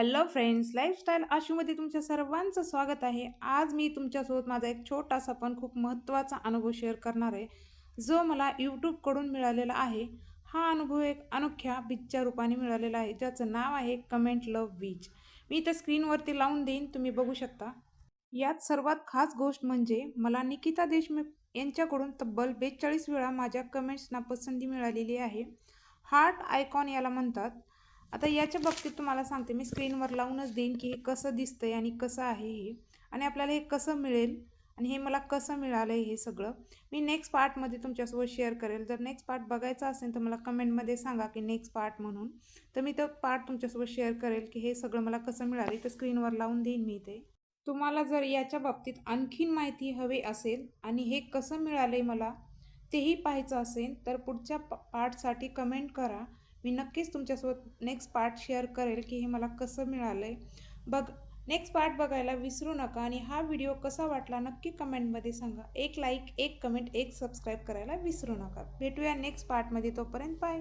Hello friends lifestyle आशूमध्ये तुमच्या सर्वांचं स्वागत आहे. आज मी तुमच्यासोबत माझा एक छोटासा पण खूप महत्त्वाचा अनुभव शेअर करणार आहे. जो मला यूट्यूबकडून मिळालेला आहे. हा अनुभव एक अनोख्या बीचच्या रूपाने मिळालेला आहे. ज्याचं नाव आहे कमेंट लव बीच मी इथं स्क्रीनवरती लावून देईन तुम्ही बघू शकता. यात सर्वात खास गोष्ट म्हणजे मला निकिता देशमुख यांच्याकडून तब्बल बेचाळीस वेळा माझ्या कमेंट्सना पसंती मिळालेली आहे. हार्ट आयकॉन याला म्हणतात. आता याच्या बाबतीत तुम्हाला सांगते मी स्क्रीनवर लावूनच देईन की हे कसं दिसतंय आणि कसं आहे हे. आणि आपल्याला हे कसं मिळेल आणि हे मला कसं मिळालं आहे हे सगळं मी नेक्स्ट पार्टमध्ये तुमच्यासोबत शेअर करेल. जर नेक्स्ट पार्ट बघायचा असेल तर मला कमेंटमध्ये सांगा की नेक्स्ट पार्ट म्हणून. तर मी तो पार्ट तुमच्यासोबत शेअर करेल की हे सगळं मला कसं मिळालं तर स्क्रीनवर लावून देईन मी ते. तुम्हाला जर याच्या बाबतीत आणखीन माहिती हवी असेल आणि हे कसं मिळालं आहे मला तेही पाहायचं असेल तर पुढच्या पार्टसाठी कमेंट करा. मी नक्कीच तुमच्यासोबत नेक्स्ट पार्ट शेअर करेल की हे मला कसं मिळालं आहे बघ नेक्स्ट पार्ट बघायला विसरू नका आणि हा व्हिडिओ कसा वाटला नक्की कमेंटमध्ये सांगा. एक लाईक एक कमेंट एक सबस्क्राईब करायला विसरू नका. भेटूया नेक्स्ट पार्टमध्ये तोपर्यंत बाय